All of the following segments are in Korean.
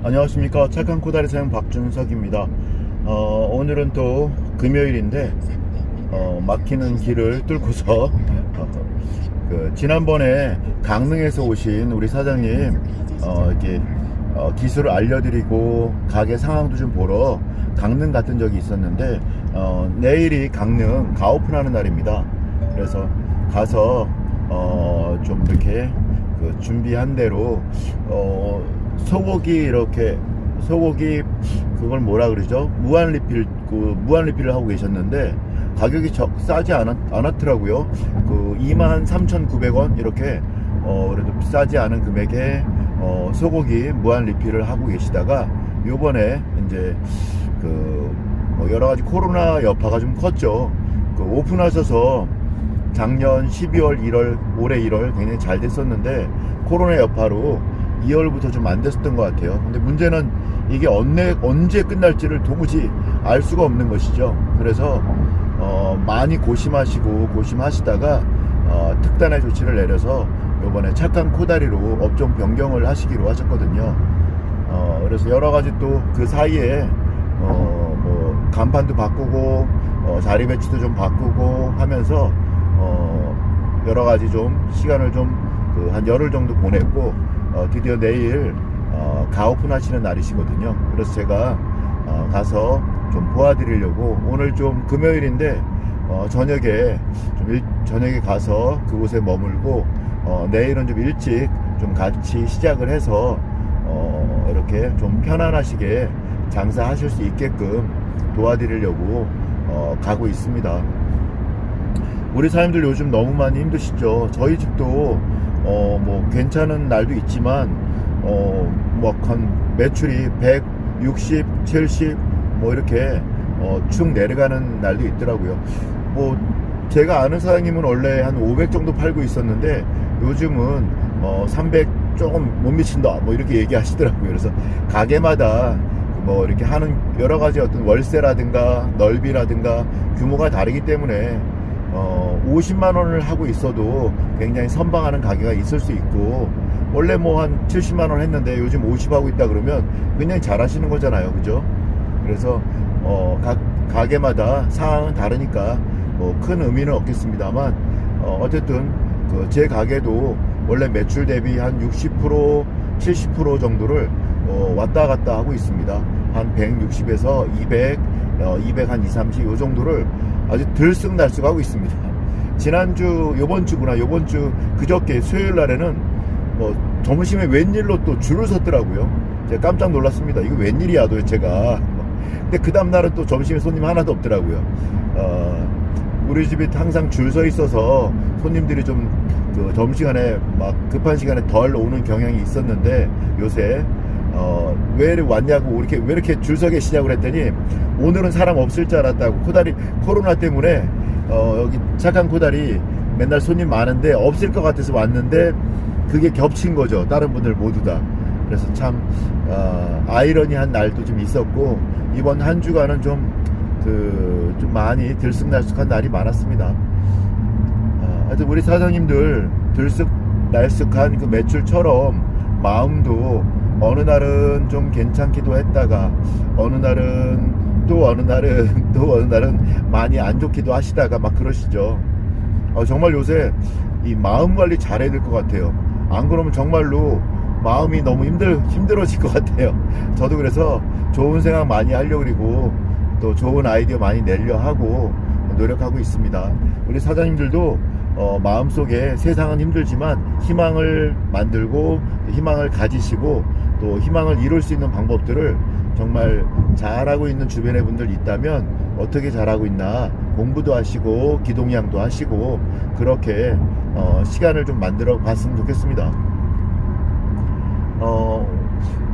안녕하십니까. 착한 코다리 사용 박준석입니다. 어, 오늘은 또 금요일인데 어, 막히는 길을 뚫고서 어, 그 지난번에 강릉에서 오신 우리 사장님 어, 이렇게 어, 기술을 알려드리고 가게 상황도 좀 보러 강릉 갔던 적이 있었는데 어, 내일이 강릉 가오픈하는 날입니다. 그래서 가서 어, 좀 이렇게 그 준비한 대로 어, 소고기 이렇게 소고기 그걸 뭐라 그러죠? 무한 리필 그 무한 리필을 하고 계셨는데 가격이 적 싸지 않았, 않았더라고요. 그 23,900원 이렇게 어 그래도 비싸지 않은 금액에 어 소고기 무한 리필을 하고 계시다가 요번에 이제 그뭐 여러 가지 코로나 여파가 좀 컸죠. 그 오픈하셔서 작년 12월, 1월, 올해 1월 굉장히 잘 됐었는데 코로나 여파로 2월부터 좀 안 됐었던 것 같아요. 근데 문제는 이게 언제, 언제 끝날지를 도무지 알 수가 없는 것이죠. 그래서 어, 많이 고심하시고 고심하시다가 어, 특단의 조치를 내려서 이번에 착한 코다리로 업종 변경을 하시기로 하셨거든요. 어, 그래서 여러 가지 또 그 사이에 어, 뭐 간판도 바꾸고 어, 자리 배치도 좀 바꾸고 하면서 어, 여러 가지 좀 시간을 좀그한 열흘 정도 보냈고 어, 드디어 내일 어, 가오픈 하시는 날이시거든요. 그래서 제가 어, 가서 좀 보아드리려고 오늘 좀 금요일인데 어, 저녁에 좀 일, 저녁에 가서 그곳에 머물고 어, 내일은 좀 일찍 좀 같이 시작을 해서 어, 이렇게 좀 편안하시게 장사하실 수 있게끔 도와드리려고 어, 가고 있습니다. 우리 사람들 요즘 너무 많이 힘드시죠. 저희 집도 어 뭐 괜찮은 날도 있지만 어 뭐한 매출이 160, 70 뭐 이렇게 어쭉 내려가는 날도 있더라고요. 뭐 제가 아는 사장님은 원래 한 500 정도 팔고 있었는데 요즘은 어 300 조금 못 미친다 뭐 이렇게 얘기하시더라고요. 그래서 가게마다 뭐 이렇게 하는 여러 가지 어떤 월세라든가 넓이라든가 규모가 다르기 때문에 어 50만 원을 하고 있어도 굉장히 선방하는 가게가 있을 수 있고 원래 뭐 한 70만 원 했는데 요즘 50 하고 있다 그러면 굉장히 잘 하시는 거잖아요, 그죠? 그래서 어 각 가게마다 상황은 다르니까 뭐 큰 의미는 없겠습니다만 어 어쨌든 그 제 가게도 원래 매출 대비 한 60% 70% 정도를 어 왔다 갔다 하고 있습니다. 한 160에서 200, 어, 200 한 2, 30, 요 정도를 아주 들쑥날쑥 하고 있습니다. 지난주, 요번 주구나, 요번 주 그저께 수요일 날에는 뭐 점심에 웬일로 또 줄을 섰더라고요. 제가 깜짝 놀랐습니다. 이거 웬일이야 도대체가. 근데 그 다음날은 또 점심에 손님 하나도 없더라고요. 어, 우리 집이 항상 줄 서 있어서 손님들이 좀 그 점심시간에 막 급한 시간에 덜 오는 경향이 있었는데 요새 어, 왜 왔냐고 이렇게 왜 이렇게 줄 서게 시작을 했더니 오늘은 사람 없을 줄 알았다고. 코다리 코로나 때문에 어, 여기 착한 코다리 맨날 손님 많은데 없을 것 같아서 왔는데 그게 겹친 거죠. 다른 분들 모두 다. 그래서 참 어, 아이러니한 날도 좀 있었고 이번 한 주간은 좀 그, 좀 많이 들쑥날쑥한 날이 많았습니다. 어, 하여튼 우리 사장님들 들쑥날쑥한 그 매출처럼 마음도 어느 날은 좀 괜찮기도 했다가 어느 날은 또 어느 날은 또 어느 날은 많이 안 좋기도 하시다가 막 그러시죠. 어, 정말 요새 이 마음 관리 잘해야 될 것 같아요. 안 그러면 정말로 마음이 너무 힘들 힘들어질 것 같아요. 저도 그래서 좋은 생각 많이 하려고 그리고 또 좋은 아이디어 많이 내려 하고 노력하고 있습니다. 우리 사장님들도 어, 마음속에 세상은 힘들지만 희망을 만들고 희망을 가지시고 또 희망을 이룰 수 있는 방법들을 정말 잘하고 있는 주변의 분들 있다면 어떻게 잘하고 있나 공부도 하시고 기동량도 하시고 그렇게 어, 시간을 좀 만들어 봤으면 좋겠습니다. 어,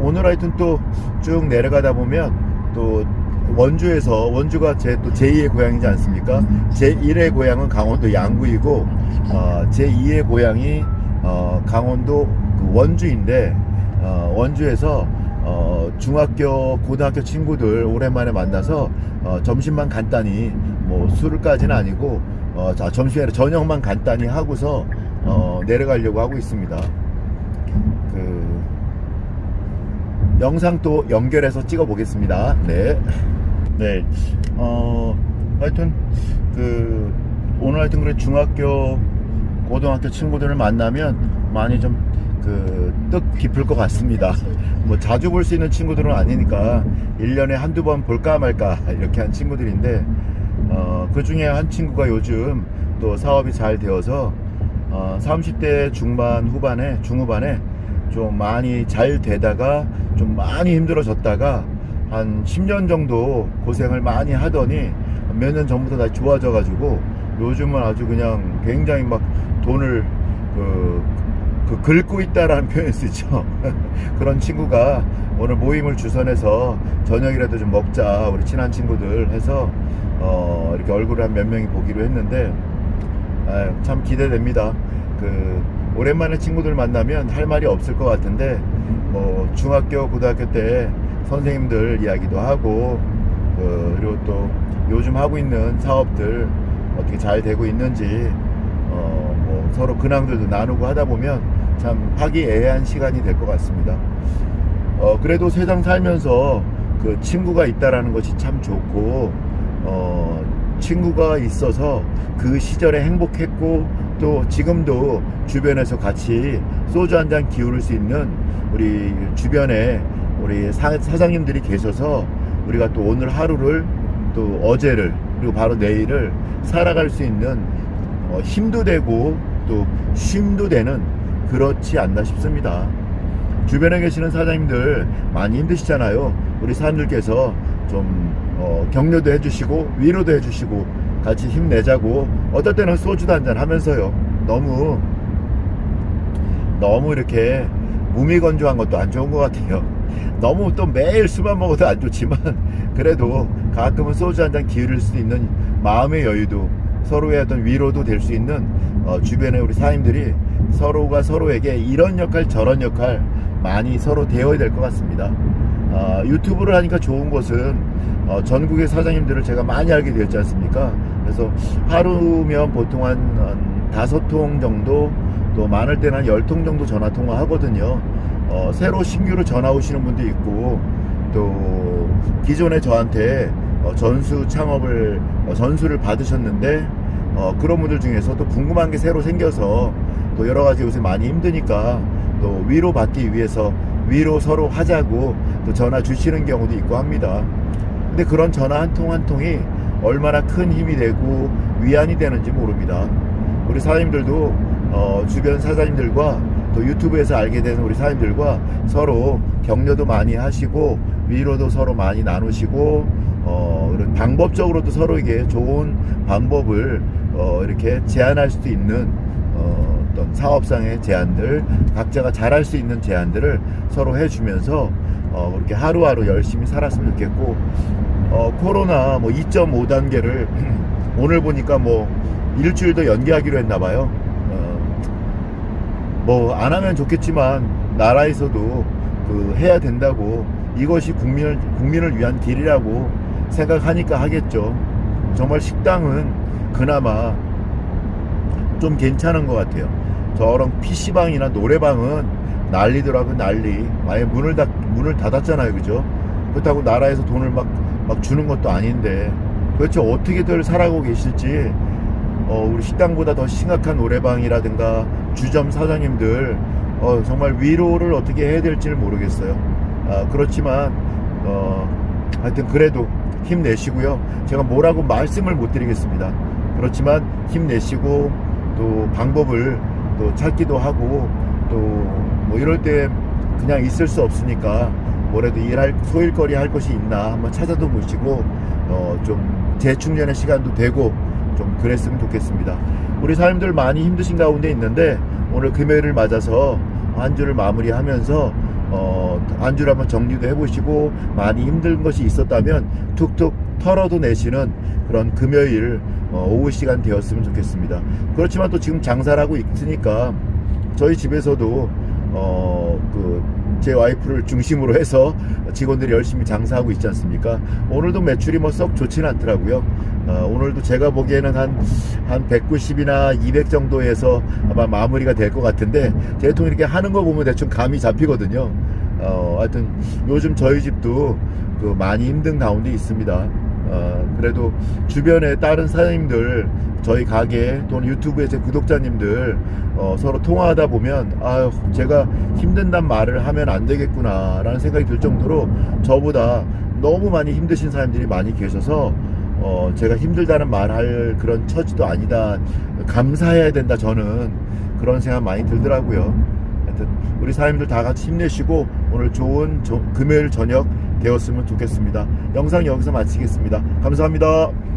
오늘 하여튼 또 쭉 내려가다 보면 또 원주에서 원주가 제 또 제2의 고향이지 않습니까? 제1의 고향은 강원도 양구이고 어, 제2의 고향이 어, 강원도 그 원주인데 어, 원주에서 어, 중학교 고등학교 친구들 오랜만에 만나서 어, 점심만 간단히 뭐 술까지는 아니고 어, 자, 점심에 저녁만 간단히 하고서 어, 내려가려고 하고 있습니다. 그 영상 또 연결해서 찍어 보겠습니다. 네. 네. 어, 하여튼, 그, 오늘 하여튼 그래 중학교, 고등학교 친구들을 만나면 많이 좀, 그, 뜻 깊을 것 같습니다. 뭐 자주 볼 수 있는 친구들은 아니니까 1년에 한두 번 볼까 말까 이렇게 한 친구들인데, 어, 그 중에 한 친구가 요즘 또 사업이 잘 되어서, 어, 30대 중반 후반에, 중후반에 좀 많이 잘 되다가 좀 많이 힘들어졌다가 한 10년 정도 고생을 많이 하더니 몇 년 전부터 다시 좋아져 가지고 요즘은 아주 그냥 굉장히 막 돈을 그, 그 긁고 있다라는 표현을 쓰죠. 그런 친구가 오늘 모임을 주선해서 저녁이라도 좀 먹자 우리 친한 친구들 해서 어 이렇게 얼굴을 한 몇 명이 보기로 했는데 아유, 참 기대됩니다. 그 오랜만에 친구들 만나면 할 말이 없을 것 같은데 뭐 중학교 고등학교 때 선생님들 이야기도 하고 그, 그리고 또 요즘 하고 있는 사업들 어떻게 잘 되고 있는지 서로 근황들도 나누고 하다 보면 참 화기애애한 시간이 될 것 같습니다. 어, 그래도 세상 살면서 그 친구가 있다라는 것이 참 좋고, 어, 친구가 있어서 그 시절에 행복했고, 또 지금도 주변에서 같이 소주 한 잔 기울일 수 있는 우리 주변에 우리 사, 사장님들이 계셔서 우리가 또 오늘 하루를 또 어제를 그리고 바로 내일을 살아갈 수 있는 어, 힘도 되고 또 쉼도 되는 그렇지 않나 싶습니다. 주변에 계시는 사장님들 많이 힘드시잖아요. 우리 사람들께서 좀 어, 격려도 해주시고 위로도 해주시고 같이 힘내자고 어떨 때는 소주도 한잔 하면서요. 너무 너무 이렇게 무미건조한 것도 안 좋은 것 같아요. 너무 또 매일 술만 먹어도 안 좋지만 그래도 가끔은 소주 한 잔 기울일 수 있는 마음의 여유도 서로의 어떤 위로도 될 수 있는 어, 주변에 우리 사장님들이 서로가 서로에게 이런 역할 저런 역할 많이 서로 되어야 될 것 같습니다. 어, 유튜브를 하니까 좋은 것은 어, 전국의 사장님들을 제가 많이 알게 되었지 않습니까? 그래서 하루면 보통 한, 한 다섯 통 정도 또 많을 때는 한 열 통 정도 전화 통화 하거든요. 어, 새로 신규로 전화 오시는 분도 있고 또 기존에 저한테 어, 전수 창업을 어, 전수를 받으셨는데 어, 그런 분들 중에서 또 궁금한 게 새로 생겨서 또 여러 가지 요새 많이 힘드니까 또 위로 받기 위해서 위로 서로 하자고 또 전화 주시는 경우도 있고 합니다. 근데 그런 전화 한통한 통이 얼마나 큰 힘이 되고 위안이 되는지 모릅니다. 우리 사장님들도 어, 주변 사장님들과 또 유튜브에서 알게 되는 우리 사장님들과 서로 격려도 많이 하시고 위로도 서로 많이 나누시고 어, 방법적으로도 서로에게 좋은 방법을 어, 이렇게 제안할 수도 있는 어, 어떤 사업상의 제안들 각자가 잘할 수 있는 제안들을 서로 해주면서 어, 그렇게 하루하루 열심히 살았으면 좋겠고 어, 코로나 뭐 2.5 단계를 오늘 보니까 뭐 일주일 더 연기하기로 했나 봐요. 어, 뭐안 하면 좋겠지만 나라에서도 그 해야 된다고 이것이 국민을 국민을 위한 길이라고 생각하니까 하겠죠. 정말 식당은 그나마 좀 괜찮은 것 같아요. 저런 PC방이나 노래방은 난리더라고 난리. 아예 문을 닫 문을 닫았잖아요, 그죠? 그렇다고 나라에서 돈을 막 막 주는 것도 아닌데 도대체 어떻게들 살아가고 계실지 어, 우리 식당보다 더 심각한 노래방이라든가 주점 사장님들 어, 정말 위로를 어떻게 해야 될지를 모르겠어요. 아, 그렇지만 어, 하여튼 그래도 힘내시고요. 제가 뭐라고 말씀을 못 드리겠습니다. 그렇지만 힘내시고 또 방법을 또 찾기도 하고 또 뭐 이럴 때 그냥 있을 수 없으니까 뭐라도 일할 소일거리 할 것이 있나 한번 찾아도 보시고 어, 좀 재충전의 시간도 되고 좀 그랬으면 좋겠습니다. 우리 사람들 많이 힘드신 가운데 있는데 오늘 금요일을 맞아서 한 주를 마무리하면서 어, 한 주를 한번 정리도 해보시고 많이 힘든 것이 있었다면 툭툭 털어도 내시는 그런 금요일 어, 오후 시간 되었으면 좋겠습니다. 그렇지만 또 지금 장사를 하고 있으니까 저희 집에서도 어, 그, 제 와이프를 중심으로 해서 직원들이 열심히 장사하고 있지 않습니까? 오늘도 매출이 뭐 썩 좋지는 않더라고요. 어, 오늘도 제가 보기에는 한, 한 190이나 200 정도에서 아마 마무리가 될 것 같은데, 대통령 이렇게 하는 거 보면 대충 감이 잡히거든요. 어, 하여튼 요즘 저희 집도 그 많이 힘든 가운데 있습니다. 어, 그래도 주변에 다른 사장님들 저희 가게 또는 유튜브의 제 구독자님들 어, 서로 통화하다 보면 아유 제가 힘든단 말을 하면 안 되겠구나라는 생각이 들 정도로 저보다 너무 많이 힘드신 사람들이 많이 계셔서 어, 제가 힘들다는 말할 그런 처지도 아니다 감사해야 된다 저는 그런 생각 많이 들더라고요. 하여튼 우리 사장님들 다 같이 힘내시고 오늘 좋은 조- 금요일 저녁 되었으면 좋겠습니다. 영상 여기서 마치겠습니다. 감사합니다.